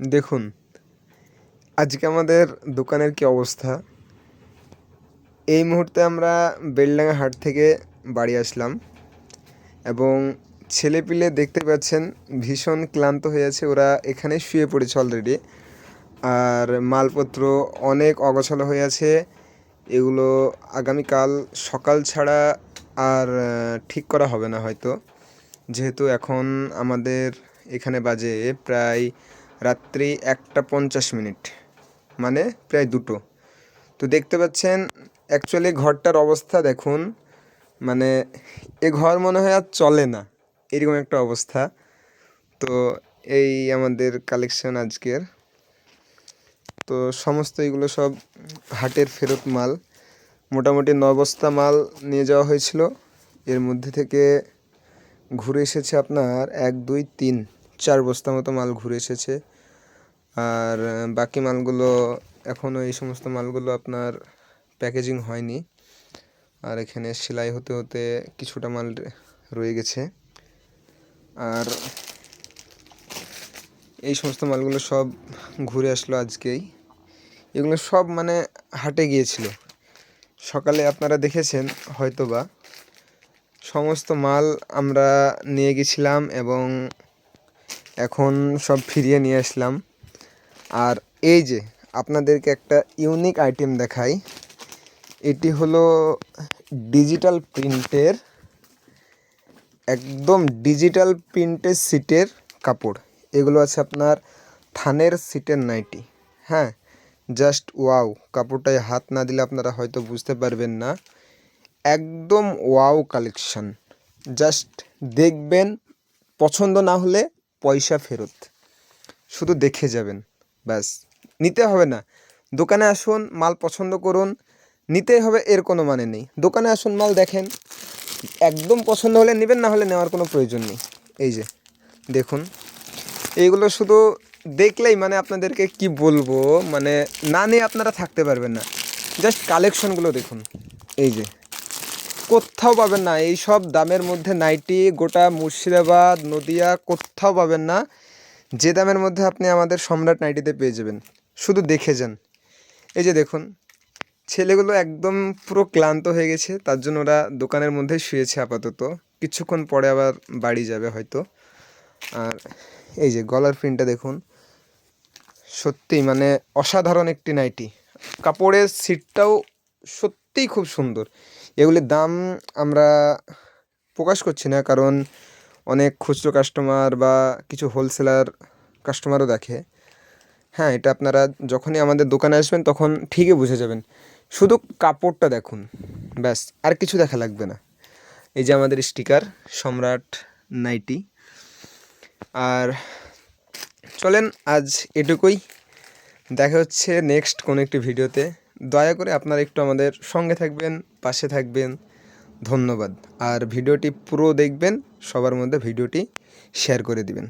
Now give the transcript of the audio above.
দেখুন, আজকে আমাদের দোকানের কি অবস্থা? এই মুহূর্তে আমরা বেলডাঙ্গা হাট থেকে বাড়ি আসলাম এবং ছেলেপিলে দেখতে পাচ্ছেন ভীষণ ক্লান্ত হয়ে আছে, ওরা এখানে শুয়ে পড়েছে অলরেডি আর মালপত্র অনেক অগোছালো হয়ে আছে, এগুলো আগামীকাল সকাল ছাড়া আর ঠিক করা হবে না হয়তো। যেহেতু এখন আমাদের এখানে বাজে প্রায় রাত্রি একটা পঞ্চাশ মিনিট মানে প্রায় দুটো। তো দেখতে পাচ্ছেন অ্যাকচুয়ালি ঘরটার অবস্থা দেখুন মানে এ ঘর মনে হয় আর চলে না, এরকম একটা অবস্থা। তো এই আমাদের কালেকশন আজকের। তো সমস্ত এগুলো সব হাটের ফেরত মাল, মোটামুটি ন বস্তা মাল নিয়ে যাওয়া হয়েছিল। এর মধ্যে থেকে ঘুরে এসেছে আপনার এক, দুই, তিন। চার বস্তা মতো মাল ঘুরে এসেছে। আর বাকি মালগুলো এখনও এই সমস্ত মালগুলো আপনার প্যাকেজিং হয়নি। আর এখানে সেলাই হতে হতে কিছুটা মাল রয়ে গেছে। আর এই সমস্ত মালগুলো সব ঘুরে আসলো আজকেই। এগুলো সব মানে হাটে গিয়েছিল। সকালে আপনারা দেখেছেন হয়তোবা। সমস্ত মাল আমরা নিয়ে গেছিলাম এবং এখন সব ফিরিয়ে নিয়ে আসলাম। আর এই যে, আপনাদেরকে একটা ইউনিক আইটেম দেখাই। এটি হলো ডিজিটাল প্রিন্টের একদম ডিজিটাল প্রিন্টের সিটের কাপড়। এগুলো আছে আপনার থানের সিটের নাইটি। হ্যাঁ জাস্ট ওয়াও কাপড়টায় হাত না দিলে আপনারা হয়তো বুঝতে পারবেন না। একদম ওয়াও কালেকশন জাস্ট দেখবেন, পছন্দ না হলে পয়সা ফেরত। শুধু দেখে যাবেন, ব্যাস। নিতে হবে না। দোকানে আসুন, মাল পছন্দ করুন। নিতেই হবে, এর কোনো মানে নেই। দোকানে আসুন, মাল দেখেন। একদম পছন্দ হলে নেবেন, না হলে নেওয়ার কোনো প্রয়োজন নেই। এই যে, দেখুন। এইগুলো শুধু দেখলেই মানে আপনাদেরকে কি বলব? মানে না নিয়ে আপনারা থাকতে পারবেন না। জাস্ট কালেকশনগুলো দেখুন। এই যে কোথাও পাবেন না। এই সব দামের মধ্যে নাইটি, গোটা মুর্শিদাবাদ, নদিয়া কোথাও পাবেন না। যে দামের মধ্যে আপনি আমাদের সম্রাট নাইটিতে পেয়ে যাবেন। শুধু দেখে যান। এই যে দেখুন, ছেলেগুলো একদম পুরো ক্লান্ত হয়ে গেছে। তার জন্য ওরা দোকানের মধ্যে শুয়েছে আপাতত। কিছুক্ষণ পরে আবার বাড়ি যাবে হয়তো। আর এই যে গলার প্রিন্টটা দেখুন, সত্যিই মানে অসাধারণ একটি নাইটি। কাপড়ের সিটটাও সত্যিই খুব সুন্দর। এগুলির দাম আমরা প্রকাশ করছি না, কারণ অনেক খুচরো কাস্টমার বা কিছু হোলসেলার কাস্টমারও দেখে। হ্যাঁ এটা আপনারা যখনই আমাদের দোকানে আসবেন তখন ঠিকই বুঝে যাবেন। শুধু কাপড়টা দেখুন, ব্যাস, আর কিছু দেখা লাগবে না। এই যে আমাদের স্টিকার সম্রাট নাইটি। আর চলেন আজ এটুকুই। দেখা হচ্ছে নেক্সট কোনো একটি ভিডিওতে দয়া করে আপনারা একটু আমাদের সঙ্গে থাকবেন, পাশে থাকবেন। ধন্যবাদ। আর ভিডিওটি পুরো দেখবেন, সবার মধ্যে ভিডিওটি শেয়ার করে দিবেন।